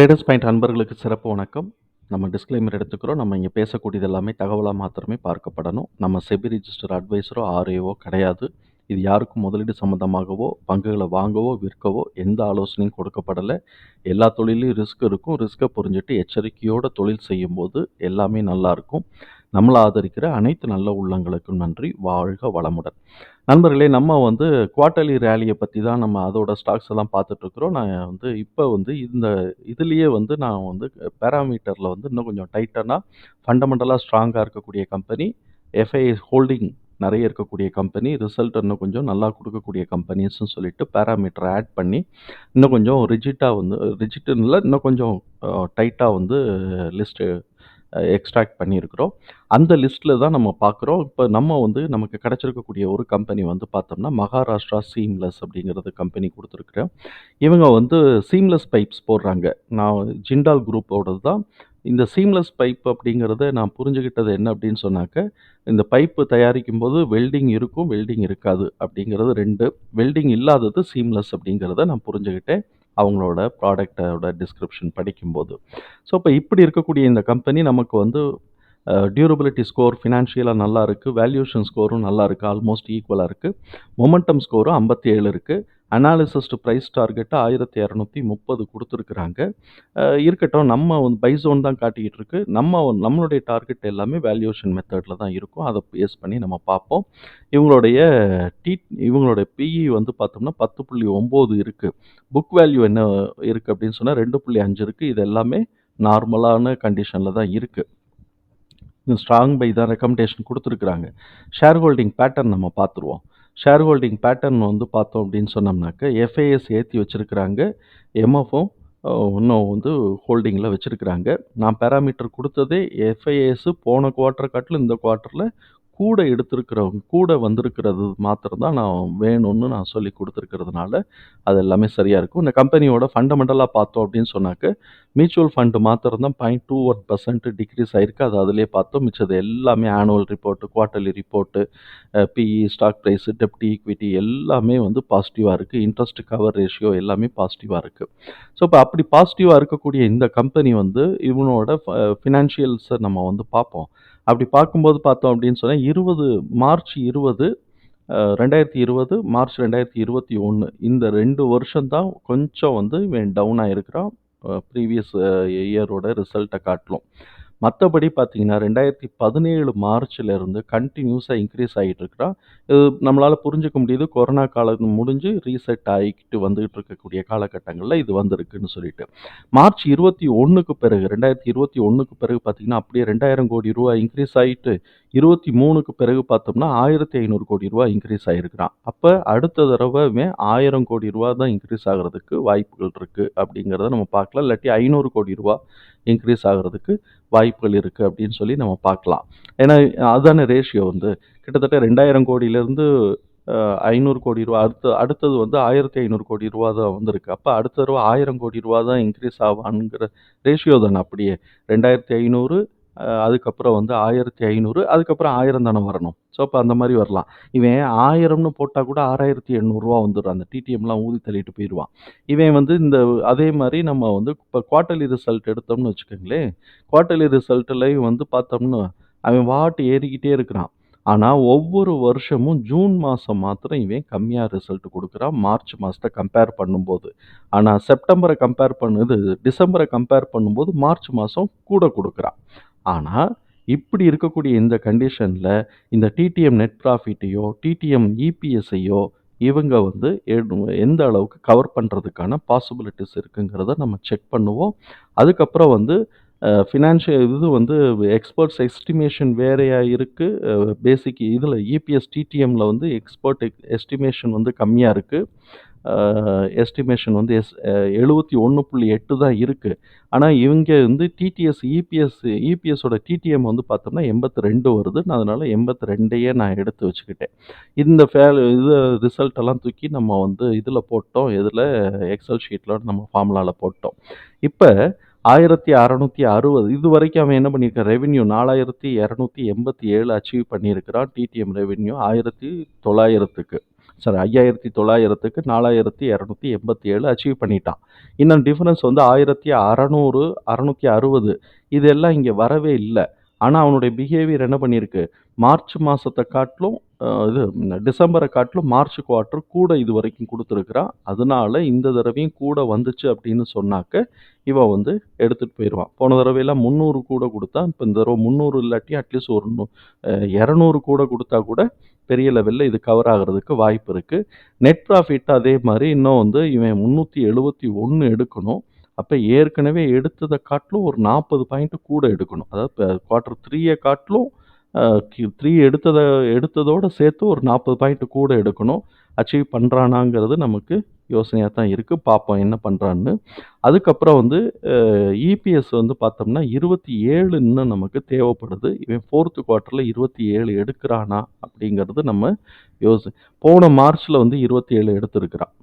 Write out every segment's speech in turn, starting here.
Traders point அன்பர்களுக்கு சிறப்பு வணக்கம். நம்ம டிஸ்க்ளைமர் எடுத்துக்கிறோம். நம்ம இங்கே பேசக்கூடியது எல்லாமே தகவலாக மாத்திரமே பார்க்கப்படணும். நம்ம செபி ரிஜிஸ்டர் அட்வைஸரோ ஆர்ஏஓ கிடையாது. இது யாருக்கும் முதலீடு சம்மந்தமாகவோ பங்குகளை வாங்கவோ விற்கவோ எந்த ஆலோசனையும் கொடுக்கப்படலை. எல்லா தொழிலையும் ரிஸ்க் இருக்கும். ரிஸ்க்கை புரிஞ்சுட்டு எச்சரிக்கையோடு தொழில் செய்யும்போது எல்லாமே நல்லாயிருக்கும் நம்மளை ஆதரிக்கிற அனைத்து நல்ல உள்ளங்களுக்கும் நன்றி. வாழ்க வளமுடன். நண்பர்களே நம்ம வந்து குவார்ட்டர்லி ரேலியை பற்றி தான் நம்ம அதோட ஸ்டாக்ஸ் எல்லாம் பார்த்துட்ருக்குறோம் நான் வந்து இப்போ வந்து இந்த இதுலேயே வந்து நான் வந்து பேராமீட்டரில் வந்து இன்னும் கொஞ்சம் டைட்டனாக ஃபண்டமெண்டலாக ஸ்ட்ராங்காக இருக்கக்கூடிய கம்பெனி எஃப்ஐ ஹோல்டிங் நிறைய இருக்கக்கூடிய கம்பெனி ரிசல்ட் இன்னும் கொஞ்சம் நல்லா கொடுக்கக்கூடிய கம்பெனிஸ்னு சொல்லிட்டு பேராமீட்டர் ஆட் பண்ணி இன்னும் கொஞ்சம் ரிஜிட்டாக வந்து ரிஜிட்டுன்னு இன்னும் கொஞ்சம் டைட்டாக வந்து லிஸ்ட்டு எக்ஸ்ட்ராக்ட் பண்ணியிருக்கிறோம். அந்த லிஸ்ட்டில் தான் நம்ம பார்க்குறோம். இப்போ நம்ம வந்து நமக்கு கிடச்சிருக்கக்கூடிய ஒரு கம்பெனி வந்து பார்த்தோம்னா மகாராஷ்டிரா சீம்லெஸ் அப்படிங்கிறது கம்பெனி கொடுத்துருக்குறேன். இவங்க வந்து சீம்லெஸ் பைப்ஸ் போடுறாங்க. நான் ஜிண்டால் குரூப்போடது தான். இந்த சீம்லெஸ் பைப் அப்படிங்கிறத நான் புரிஞ்சுக்கிட்டது என்ன அப்படின்னு சொன்னாக்க இந்த பைப்பு தயாரிக்கும் போது வெல்டிங் இருக்கும் வெல்டிங் இருக்காது அப்படிங்கிறது ரெண்டு. வெல்டிங் இல்லாதது சீம்லெஸ் அப்படிங்கிறத நான் புரிஞ்சுக்கிட்டேன் அவங்களோட ப்ராடக்டோட டிஸ்கிரிப்ஷன் படிக்கும்போது. ஸோ இப்போ இப்படி இருக்கக்கூடிய இந்த கம்பெனி நமக்கு வந்து டியூரபிலிட்டி ஸ்கோர் ஃபினான்ஷியலாக நல்லா இருக்குது வேல்யூஷன் ஸ்கோரும் நல்லா இருக்குது ஆல்மோஸ்ட் ஈக்குவலாக இருக்குது மொமெண்டம் ஸ்கோரும் ஐம்பத்தி ஏழு இருக்குது அனாலிசிஸ்டு ப்ரைஸ் டார்கெட்டு ஆயிரத்தி இரநூத்தி முப்பது கொடுத்துருக்குறாங்க. இருக்கட்டும் நம்ம வந்து பைசோன் தான் காட்டிக்கிட்டு இருக்கு. நம்ம நம்மளுடைய டார்கெட் எல்லாமே வேல்யூஷன் மெத்தடில் தான் இருக்கும். அதை பேஸ் பண்ணி நம்ம பார்ப்போம். இவங்களுடைய டி இவங்களுடைய பிஇ வந்து பார்த்தோம்னா பத்து புள்ளி ஒம்பது இருக்குது புக் வேல்யூ என்ன இருக்குது அப்படின்னு சொன்னால் ரெண்டு புள்ளி அஞ்சு இருக்குது இது எல்லாமே நார்மலான கண்டிஷனில் தான் இருக்குது ஸ்ட்ராங் பை தான் ரெக்கமெண்டேஷன் கொடுத்துருக்குறாங்க. ஷேர் ஹோல்டிங் பேட்டர்ன் நம்ம பார்த்துருவோம். ஷேர் ஹோல்டிங் பேட்டர்ன் வந்து பார்த்தோம் அப்படின்னு சொன்னோம்னாக்க எஃப்ஐஎஸ் ஏற்றி வச்சுருக்கிறாங்க. எம்எஃப்ஓ இன்னும் வந்து ஹோல்டிங்கில் வச்சுருக்குறாங்க. நான் பேராமீட்டர் கொடுத்ததே எஃப்ஐஎஸ் போன குவார்ட்டர் காட்டிலும் இந்த குவார்ட்டரில் கூட எடுத்திருக்கிறவங்க கூட வந்திருக்கிறது மாத்திரம் தான் நான் வேணும்னு நான் சொல்லி கொடுத்துருக்கிறதுனால அது எல்லாமே சரியாக இருக்கும். இந்த கம்பெனியோட ஃபண்டமெண்டலாக பார்த்தோம் அப்படின்னு சொன்னாக்க மியூச்சுவல் ஃபண்டு மாத்திரம் தான் point two one percent decrease ஆயிருக்கு. அது அதிலே பார்த்தோம். மிச்சது எல்லாமே annual report quarterly report PE stock price deputy equity எல்லாமே வந்து பாசிட்டிவாக இருக்குது இன்ட்ரெஸ்ட் கவர் ரேஷியோ எல்லாமே பாசிட்டிவாக இருக்குது ஸோ இப்போ அப்படி பாசிட்டிவாக இருக்கக்கூடிய இந்த கம்பெனி வந்து இவனோட ஃபினான்ஷியல்ஸை நம்ம வந்து பார்ப்போம். அப்படி பார்க்கும்போது பார்த்தோம் அப்படின்னு சொன்னால் இருபது மார்ச் இருபது ரெண்டாயிரத்தி இருபது மார்ச் ரெண்டாயிரத்தி இருபத்தி ஒன்று இந்த ரெண்டு வருஷம்தான் கொஞ்சம் வந்து இவன் டவுன் ஆகிருக்கிறான் ப்ரீவியஸ் இயரோட ரிசல்ட்டை காட்டலும். மற்றபடி பார்த்தீங்கன்னா ரெண்டாயிரத்தி பதினேழு மார்ச்லேருந்து கண்டினியூஸாக இன்க்ரீஸ் ஆகிட்டு இருக்கிறான் இது நம்மளால் புரிஞ்சுக்க முடியுது. கொரோனா காலம் முடிஞ்சு ரீசெட் ஆகிக்கிட்டு வந்துகிட்டு இருக்கக்கூடிய காலகட்டங்களில் இது வந்திருக்குன்னு சொல்லிட்டு. மார்ச் இருபத்தி ஒன்றுக்கு பிறகு ரெண்டாயிரத்தி இருபத்தி ஒன்றுக்கு பிறகு பார்த்தீங்கன்னா அப்படியே ரெண்டாயிரம் கோடி ரூபா இன்க்ரீஸ் ஆகிட்டு இருபத்தி மூணுக்கு பிறகு பார்த்தோம்னா ஆயிரத்தி ஐநூறு கோடி ரூபா இன்க்ரீஸ் ஆகிருக்கிறான் அப்போ அடுத்த தடவைமே ஆயிரம் கோடி ரூபா தான் இன்க்ரீஸ் ஆகிறதுக்கு வாய்ப்புகள் இருக்குது அப்படிங்கிறத நம்ம பார்க்கலாம். இல்லாட்டி ஐநூறு கோடி ரூபா இன்க்ரீஸ் ஆகிறதுக்கு வாய்ப்புகள் இருக்குது அப்படின்னு சொல்லி நம்ம பார்க்கலாம். ஏன்னா அதுதானே ரேஷியோ வந்து. கிட்டத்தட்ட ரெண்டாயிரம் கோடியிலேருந்து ஐநூறு கோடி ரூபா அடுத்து அடுத்தது வந்து ஆயிரத்தி ஐநூறு கோடி ரூபா தான் வந்திருக்கு. அப்போ அடுத்த தடவை ஆயிரம் கோடி ரூபா தான் இன்க்ரீஸ் ஆவானுங்கிற ரேஷியோ தானே அப்படியே. ரெண்டாயிரத்தி ஐநூறு அதுக்கப்புறம் வந்து ஆயிரத்தி ஐநூறு அதுக்கப்புறம் ஆயிரம் தானே வரணும். ஸோ அப்போ அந்த மாதிரி வரலாம். இவன் ஆயிரம்னு போட்டால் கூட ஆறாயிரத்தி எண்ணூறுரூவா வந்துடும் அந்த டிடிஎம்லாம் ஊதி தள்ளிட்டு போயிடுவான். இவன் வந்து இந்த அதே மாதிரி நம்ம வந்து இப்போ குவார்ட்டர்லி ரிசல்ட் எடுத்தோம்னு வச்சுக்கோங்களேன். குவார்ட்டர்லி ரிசல்ட்லையும் வந்து பார்த்தோம்னா அவன் வாட்டு ஏறிக்கிட்டே இருக்கிறான். ஆனால் ஒவ்வொரு வருஷமும் ஜூன் மாதம் மாத்திரம் இவன் கம்மியாக ரிசல்ட் கொடுக்குறான். மார்ச் மாதத்தை கம்பேர் பண்ணும்போது. ஆனால் செப்டம்பரை கம்பேர் பண்ணுது டிசம்பரை கம்பேர் பண்ணும்போது மார்ச் மாதம் கூட கொடுக்குறான். ஆனால் இப்படி இருக்கக்கூடிய இந்த கண்டிஷனில் இந்த டிடிஎம் நெட் ப்ராஃபிட்டையோ டிடிஎம் இபிஎஸ்ஐயோ இவங்க வந்து எந்த அளவுக்கு கவர் பண்ணுறதுக்கான பாசிபிலிட்டிஸ் இருக்குங்கிறத நம்ம செக் பண்ணுவோம். அதுக்கப்புறம் வந்து ஃபினான்ஷியல் இது வந்து எக்ஸ்பர்ட்ஸ் எஸ்டிமேஷன் வேறையாக இருக்குது பேசிக் இதில் இபிஎஸ் டிடிஎம்மில் வந்து எக்ஸ்பர்ட் எஸ்டிமேஷன் வந்து கம்மியாக இருக்குது எஸ்டிமேஷன் வந்து எஸ் எழுபத்தி ஒன்று புள்ளி எட்டு தான் இருக்குது ஆனால் இவங்க வந்து டிடிஎஸ் இபிஎஸ் இபிஎஸோட டிடிஎம் வந்து பார்த்தோம்னா எண்பத்தி ரெண்டு வருது. நான் அதனால் எண்பத்தி ரெண்டையே நான் எடுத்து வச்சுக்கிட்டேன். இந்த ஃபே இது ரிசல்ட்டெல்லாம் தூக்கி நம்ம வந்து இதில் போட்டோம். இதில் எக்ஸல் ஷீட்டில் நம்ம ஃபார்முலாவில் போட்டோம். இப்போ ஆயிரத்தி அறநூற்றி அறுபது இது வரைக்கும் அவன் என்ன பண்ணியிருக்கான்? ரெவென்யூ நாலாயிரத்தி இரநூத்தி எண்பத்தி ஏழு அச்சீவ் பண்ணியிருக்கிறான். டிடிஎம் ரெவென்யூ ஆயிரத்தி தொள்ளாயிரத்துக்கு. சாரி ஐயாயிரத்தி தொள்ளாயிரத்துக்கு நாலாயிரத்தி இரநூத்தி எண்பத்தி ஏழு அச்சீவ் பண்ணிட்டான். இன்னும் டிஃப்ரென்ஸ் வந்து ஆயிரத்தி அறநூறு அறநூற்றி அறுபது இதெல்லாம் இங்கே வரவே இல்லை. ஆனால் அவனுடைய பிஹேவியர் என்ன பண்ணியிருக்கு? மார்ச் மாதத்தை காட்டிலும் இது டிசம்பரை காட்டிலும் மார்ச் குவார்ட்டர் கூட இது வரைக்கும் கொடுத்துருக்குறான் அதனால இந்த தடவையும் கூட வந்துச்சு அப்படின்னு சொன்னாக்க இவன் வந்து எடுத்துகிட்டு போயிடுவான் போன தடவையெல்லாம் முந்நூறு கூட கொடுத்தா இப்போ இந்த தடவை முந்நூறு இல்லாட்டி அட்லீஸ்ட் ஒரு நூ- இரநூறு கூட கொடுத்தா கூட பெரிய லெவலில் இது கவர் ஆகிறதுக்கு வாய்ப்பு இருக்குது நெட் ப்ராஃபிட் அதே மாதிரி இன்னும் வந்து இவன் முந்நூற்றி எழுபத்தி ஒன்று எடுக்கணும். அப்போ ஏற்கனவே எடுத்ததை காட்டிலும் ஒரு நாற்பது பாயிண்ட்டு கூட எடுக்கணும். அதாவது இப்போ குவார்ட்டர் த்ரீயை காட்டிலும் த்ரீ எடுத்ததை எடுத்ததோடு சேர்த்து ஒரு நாற்பது பாயிண்ட் கூட எடுக்கணும். அச்சீவ் பண்ணுறானாங்கிறது நமக்கு யோசனையாக தான் இருக்குது பார்ப்போம் என்ன பண்ணுறான்னு அதுக்கப்புறம் வந்து இபிஎஸ் வந்து பார்த்தோம்னா இருபத்தி ஏழு இன்னும் நமக்கு தேவைப்படுது. இவன் ஃபோர்த்து குவார்ட்டரில் இருபத்தி ஏழு எடுக்கிறானா அப்படிங்கிறது நம்ம யோசி போன மார்ச்சில் வந்து இருபத்தி ஏழு எடுத்திருக்கிறான்.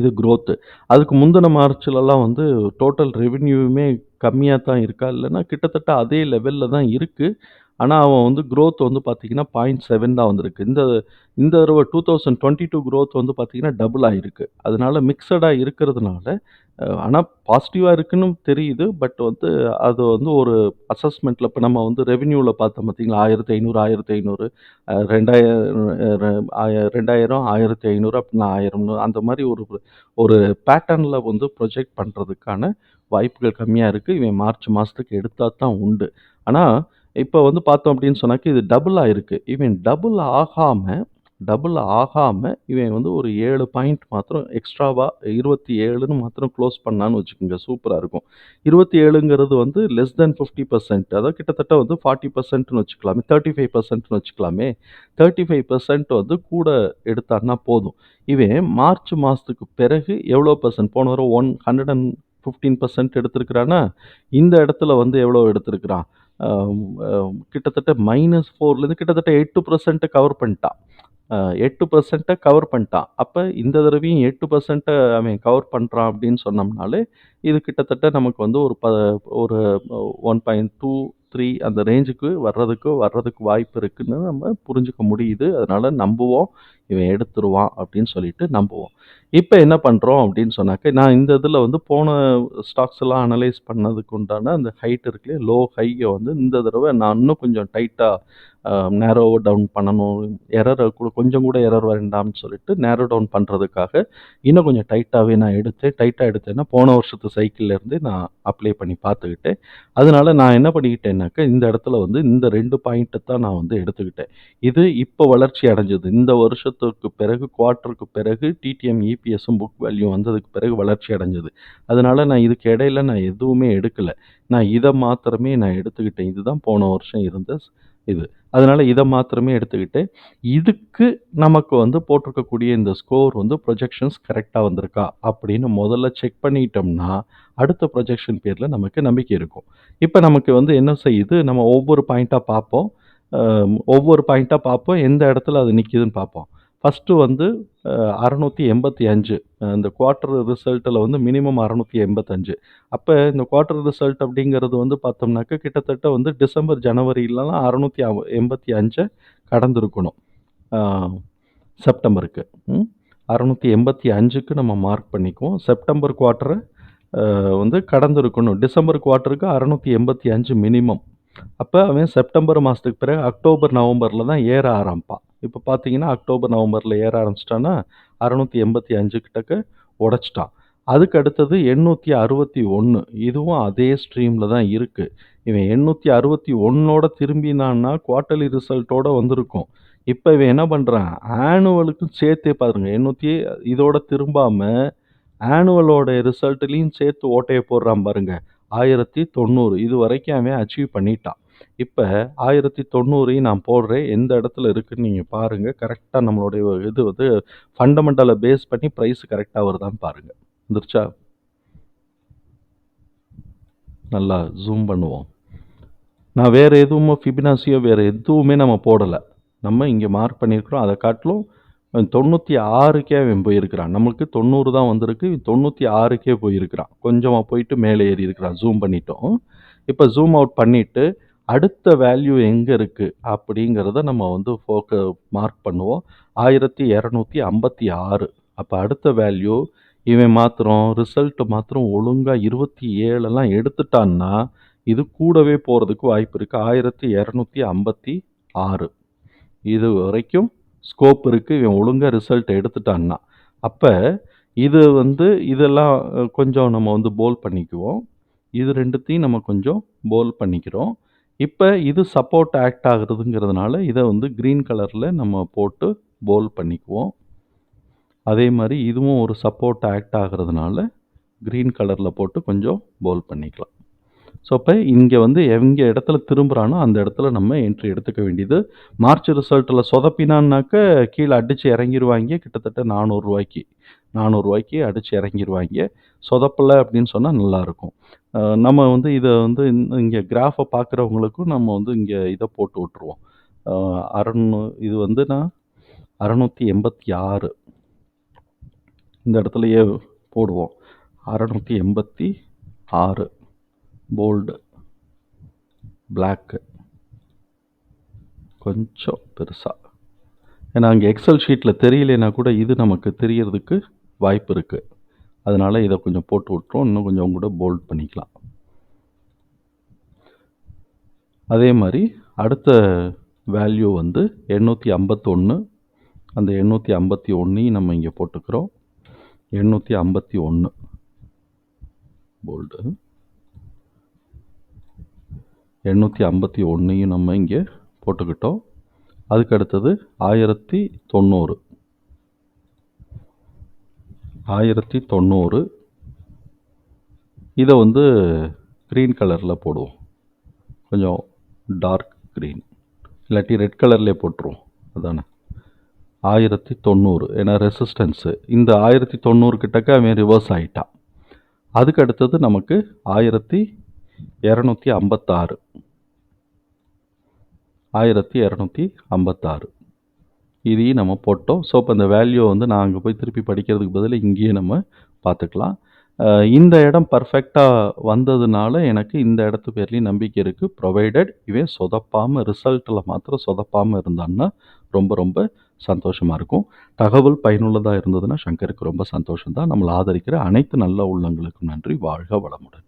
இது க்ரோத்து அதுக்கு முந்தின மார்ச்லலாம் வந்து டோட்டல் ரெவென்யூவுமே கம்மியாக தான் இருக்கா? இல்லைன்னா கிட்டத்தட்ட அதே லெவலில் தான் இருக்குது ஆனால் அவன் வந்து க்ரோத் வந்து பார்த்திங்கன்னா பாயிண்ட் செவன் தான் வந்திருக்கு. இந்த இந்த தடவை two thousand twenty two growth வந்து பார்த்திங்கன்னா டபுள் ஆகிருக்கு அதனால மிக்சடாக இருக்கிறதுனால ஆனால் பாசிட்டிவாக இருக்குன்னு தெரியுது. பட் வந்து அது வந்து ஒரு அசஸ்மெண்ட்டில் இப்போ நம்ம வந்து ரெவென்யூவில் பார்த்தோம் பார்த்திங்களா ஆயிரத்தி ஐநூறு ஆயிரத்தி ஐநூறு ரெண்டாயிரம் ரெண்டாயிரம் ஆயிரத்தி ஐநூறு அப்படின்னா ஆயிரம்னு அந்த மாதிரி ஒரு ஒரு பேட்டர்னில் வந்து ப்ரொஜெக்ட் பண்ணுறதுக்கான வாய்ப்புகள் கம்மியாக இருக்குது இவன் மார்ச் மாதத்துக்கு எடுத்தால் தான் உண்டு. ஆனால் இப்போ வந்து பார்த்தோம் அப்படின்னு சொன்னாக்க இது டபுள் இருக்குது இவன் டபுள் ஆகாமல் டபுள் ஆகாமல் இவன் வந்து ஒரு ஏழு பாயிண்ட் மாத்திரம் எக்ஸ்ட்ராவாக இருபத்தி ஏழுன்னு மாத்திரம் க்ளோஸ் பண்ணான்னு வச்சுக்கோங்க சூப்பராக இருக்கும். இருபத்தி ஏழுங்கிறது வந்து லெஸ் தென் ஃபிஃப்டி பர்சன்ட் அதாவது கிட்டத்தட்ட வந்து ஃபார்ட்டி பர்சன்ட்னு வச்சுக்கலாமே தேர்ட்டி ஃபைவ் பர்சன்ட்னு வச்சுக்கலாமே. தேர்ட்டி ஃபைவ் பர்சன்ட் வந்து கூட எடுத்தான்னா போதும். இவன் மார்ச் மாதத்துக்கு பிறகு எவ்வளோ பர்சன்ட் போன வர one hundred and fifteen percent எடுத்திருக்கிறான்னா இந்த இடத்துல வந்து எவ்வளோ எடுத்திருக்கிறான்? கிட்டத்தட்ட மைனஸ் ஃபோர்லேருந்து கிட்டத்தட்ட எட்டு பர்சன்ட்டை கவர் பண்ணிட்டான் எட்டு பர்சன்ட்டை கவர் பண்ணிட்டான் அப்போ இந்த தடவையும் எட்டு பர்சன்ட்டை அவன் கவர் பண்ணுறான் அப்படின்னு சொன்னோம்னாலே இது கிட்டத்தட்ட நமக்கு வந்து ஒரு ப ஒரு ஒன் பாயிண்ட் டூ த்ரீ அந்த ரேஞ்சுக்கு வர்றதுக்கு வர்றதுக்கு வாய்ப்பு இருக்குதுன்னு நம்ம புரிஞ்சுக்க முடியுது. அதனால் நம்புவோம். இவன் எடுத்துருவான் அப்படின்னு சொல்லிட்டு நம்புவோம். இப்போ என்ன பண்ணுறோம் அப்படின்னு சொன்னாக்க நான் இந்த இதில் வந்து போன ஸ்டாக்ஸ் எல்லாம் அனலைஸ் பண்ணதுக்கு உண்டான அந்த ஹைட் இருக்குல்லையே லோ ஹையை வந்து இந்த தடவை நான் இன்னும் கொஞ்சம் டைட்டாக நேரோ டவுன் பண்ணணும். எரர் கூட கொஞ்சம் கூட எரர் வேண்டாம்னு சொல்லிட்டு நேரோ டவுன் பண்ணுறதுக்காக இன்னும் கொஞ்சம் டைட்டாகவே நான் எடுத்தேன் டைட்டாக எடுத்தேன்னா போன வருஷத்து சைக்கிள்லேருந்து நான் அப்ளை பண்ணி பார்த்துக்கிட்டேன். அதனால நான் என்ன பண்ணிக்கிட்டேன்னாக்க இந்த இடத்துல வந்து இந்த ரெண்டு பாயிண்ட்டை தான் நான் வந்து எடுத்துக்கிட்டேன். இது இப்போ வளர்ச்சி அடைஞ்சது. இந்த வருஷத்துக்கு பிறகு குவார்ட்டருக்கு பிறகு டிடிஎம் இபிஎஸும் புக் வேல்யூ வந்ததுக்கு பிறகு வளர்ச்சி அடைஞ்சது. அதனால் நான் இதுக்கு இடையில நான் எதுவுமே எடுக்கலை. நான் இதை மாத்திரமே நான் எடுத்துக்கிட்டேன். இதுதான் போன வருஷம் இருந்த இது. அதனால் இதை மாத்திரமே எடுத்துக்கிட்டு இதுக்கு நமக்கு வந்து போட்டிருக்கக்கூடிய இந்த ஸ்கோர் வந்து ப்ரொஜெக்ஷன்ஸ் கரெக்டாக வந்திருக்கா அப்படின்னு முதல்ல செக் பண்ணிட்டோம்னா அடுத்த ப்ரொஜெக்ஷன் பேரில் நமக்கு நம்பிக்கை இருக்கும். இப்போ நமக்கு வந்து என்ன செய்யுது? நம்ம ஒவ்வொரு பாயிண்ட்டாக பார்ப்போம். ஒவ்வொரு பாயிண்ட்டாக பார்ப்போம். எந்த இடத்துல அது நிற்கிதுன்னு பார்ப்போம். ஃபஸ்ட்டு வந்து அறநூற்றி எண்பத்தி அஞ்சு. இந்த குவார்ட்டர் ரிசல்ட்டில் வந்து மினிமம் அறநூற்றி எண்பத்தஞ்சு அப்போ இந்த குவார்ட்டர் ரிசல்ட் அப்படிங்கிறது வந்து பார்த்தோம்னாக்க கிட்டத்தட்ட வந்து டிசம்பர் ஜனவரியிலலாம் அறநூற்றி எண்பத்தி அஞ்சை கடந்திருக்கணும். செப்டம்பருக்கு. அறநூற்றி எண்பத்தி அஞ்சுக்கு நம்ம மார்க் பண்ணிக்குவோம். செப்டம்பர் குவார்ட்டரை வந்து கடந்திருக்கணும். டிசம்பர் குவார்ட்டருக்கு அறநூற்றி எண்பத்தி அஞ்சு மினிமம் அப்போ அவன் செப்டம்பர் மாதத்துக்கு பிறகு அக்டோபர் நவம்பரில் தான் ஏற ஆரம்பிப்பான். இப்போ பார்த்தீங்கன்னா அக்டோபர் நவம்பரில் ஏற ஆரம்பிச்சிட்டான்னா அறநூற்றி எண்பத்தி அஞ்சு கிட்டக்க உடச்சிட்டான். அதுக்கு அடுத்தது எண்ணூற்றி அறுபத்தி ஒன்று இதுவும் அதே ஸ்ட்ரீமில் தான் இருக்குது இவன் எண்ணூற்றி அறுபத்தி ஒன்னோட திரும்பினான்னா குவார்ட்டர்லி ரிசல்ட்டோட வந்திருக்கும். இப்போ இவன் என்ன பண்ணுறான் ஆனுவலுக்கும் சேர்த்தே பாருங்க. எண்ணூற்றி இதோட திரும்பாமல் ஆனுவலோட ரிசல்ட்லேயும் சேர்த்து ஓட்டையை போடுறான் பாருங்க. ஆயிரத்தி தொண்ணூறு. இது வரைக்கும் அவன் அச்சீவ் பண்ணிட்டான். இப்போ ஆயிரத்தி தொண்ணூறையும் நான் போடுறேன். எந்த இடத்துல இருக்குன்னு நீங்கள் பாருங்கள் கரெக்டாக நம்மளுடைய இது வந்து ஃபண்டமெண்டலை பேஸ் பண்ணி ப்ரைஸ் கரெக்டாக வருதான்னு பாருங்கள் வந்துருச்சா? நல்லா ஜூம் பண்ணுவோம். நான் வேறு எதுவும் ஃபிபினாசியோ வேறு எதுவுமே நம்ம போடலை. நம்ம இங்கே மார்க் பண்ணியிருக்கிறோம். அதை காட்டிலும் தொண்ணூற்றி ஆறுக்கே அவன் போயிருக்கிறான். நம்மளுக்கு தொண்ணூறு தான் வந்திருக்கு. தொண்ணூற்றி ஆறுக்கே போயிருக்கிறான். கொஞ்சமாக போயிட்டு மேலே ஏறி இருக்கிறான். ஜூம் பண்ணிட்டோம். இப்போ ஜூம் அவுட் பண்ணிவிட்டு அடுத்த வேல்யூ எங்கே இருக்குது அப்படிங்கிறத நம்ம வந்து ஃபோக்க மார்க் பண்ணுவோம். ஆயிரத்தி இரநூத்தி ஐம்பத்தி ஆறு அப்போ அடுத்த வேல்யூ இவன் மாத்திரம் ரிசல்ட் மாத்திரம் ஒழுங்காக இருபத்தி ஏழெல்லாம் எடுத்துட்டான்னா, இது கூடவே போகிறதுக்கு வாய்ப்பு இருக்குது ஆயிரத்தி இரநூத்தி ஐம்பத்தி ஆறு இது வரைக்கும் ஸ்கோப் இருக்குது இவன் ஒழுங்காக ரிசல்ட் எடுத்துட்டான்னா. அப்போ இது வந்து இதெல்லாம் கொஞ்சம் நம்ம வந்து போல் பண்ணிக்குவோம். இது ரெண்டுத்தையும் நம்ம கொஞ்சம் போல் பண்ணிக்கிறோம். இப்போ இது சப்போர்ட் ஆக்ட் ஆகுறதுங்கிறதுனால, இதை வந்து க்ரீன் கலரில் நம்ம போட்டு போல் பண்ணிக்குவோம். அதே மாதிரி இதுவும் ஒரு சப்போர்ட் ஆக்ட் ஆகுறதுனால, க்ரீன் கலரில் போட்டு கொஞ்சம் போல் பண்ணிக்கலாம். ஸோ, இப்போ இங்கே வந்து எங்க இடத்துல திரும்புகிறானோ அந்த இடத்துல நம்ம என்ட்ரி எடுத்துக்க வேண்டியது. மார்ச் ரிசல்ட்டில் சொதப்பினான்னாக்க, கீழே அடித்து இறங்கிடுவாங்க கிட்டத்தட்ட நானூறுரூவாய்க்கு 400க்கு ரூ. 400க்கு அடிச்சு சொதப்பல அப்படின்னு சொன்னால் நல்லாயிருக்கும். நம்ம வந்து இதை வந்து இங்கே கிராஃபை பார்க்குறவங்களுக்கும் நம்ம வந்து இங்கே இதை போட்டு விட்ருவோம் அறநூ இது வந்து நான் 686 இந்த இடத்துலையே போடுவோம். 686 போல்டு பிளாக்கு கொஞ்சம் பெருசாக ஏன்னா, அங்கே எக்ஸெல் ஷீட்டில் தெரியலைன்னா கூட இது நமக்கு தெரியறதுக்கு வாய்ப்பு இருக்குது அதனால் இதை கொஞ்சம் போட்டு விட்ருவோம் இன்னும் கொஞ்சம் கூட போல்ட் பண்ணிக்கலாம். அதே மாதிரி அடுத்த வேல்யூ வந்து எண்ணூற்றி ஐம்பத்தொன்று அந்த எண்ணூற்றி ஐம்பத்தி ஒன்றையும் நம்ம இங்கே போட்டுக்கிறோம். எண்ணூற்றி ஐம்பத்தி ஒன்று போல்டு எண்ணூற்றி ஐம்பத்தி ஒன்றையும் நம்ம இங்கே போட்டுக்கிட்டோம். அதுக்கு அடுத்தது ஆயிரத்தி தொண்ணூறு. ஆயிரத்தி தொண்ணூறு. இதை வந்து க்ரீன் கலரில் போடுவோம். கொஞ்சம் டார்க் க்ரீன் இல்லாட்டி ரெட் கலர்லேயே போட்டுருவோம். அதானே? ஆயிரத்தி தொண்ணூறு. ஏன்னா ரெசிஸ்டன்ஸு இந்த ஆயிரத்தி தொண்ணூறு கிட்டக்க அவன் ரிவர்ஸ் ஆகிட்டான் அதுக்கு அடுத்தது நமக்கு ஆயிரத்தி இரநூத்தி ஐம்பத்தாறு. ஆயிரத்தி இரநூத்தி ஐம்பத்தாறு. இதையும் நம்ம போட்டோம். ஸோ, அப்போ இந்த வேல்யூ வந்து நான் அங்கே போய் திருப்பி படிக்கிறதுக்கு பதில் இங்கேயே நம்ம பார்த்துக்கலாம். இந்த இடம் பர்ஃபெக்டாக வந்ததுனால, எனக்கு இந்த இடத்து பேர்லேயும் நம்பிக்கை இருக்குது ப்ரொவைடட் இவன் சொதப்பாமல் ரிசல்ட்டில் மாத்திரம் சொதப்பாமல் இருந்தான்னா, ரொம்ப ரொம்ப சந்தோஷமாக இருக்கும். தகவல் பயனுள்ளதாக இருந்ததுன்னா, சங்கருக்கு ரொம்ப சந்தோஷம் தான். நம்மளை ஆதரிக்கிற அனைத்து நல்ல உள்ளங்களுக்கும் நன்றி. வாழ்க வளமுடன்.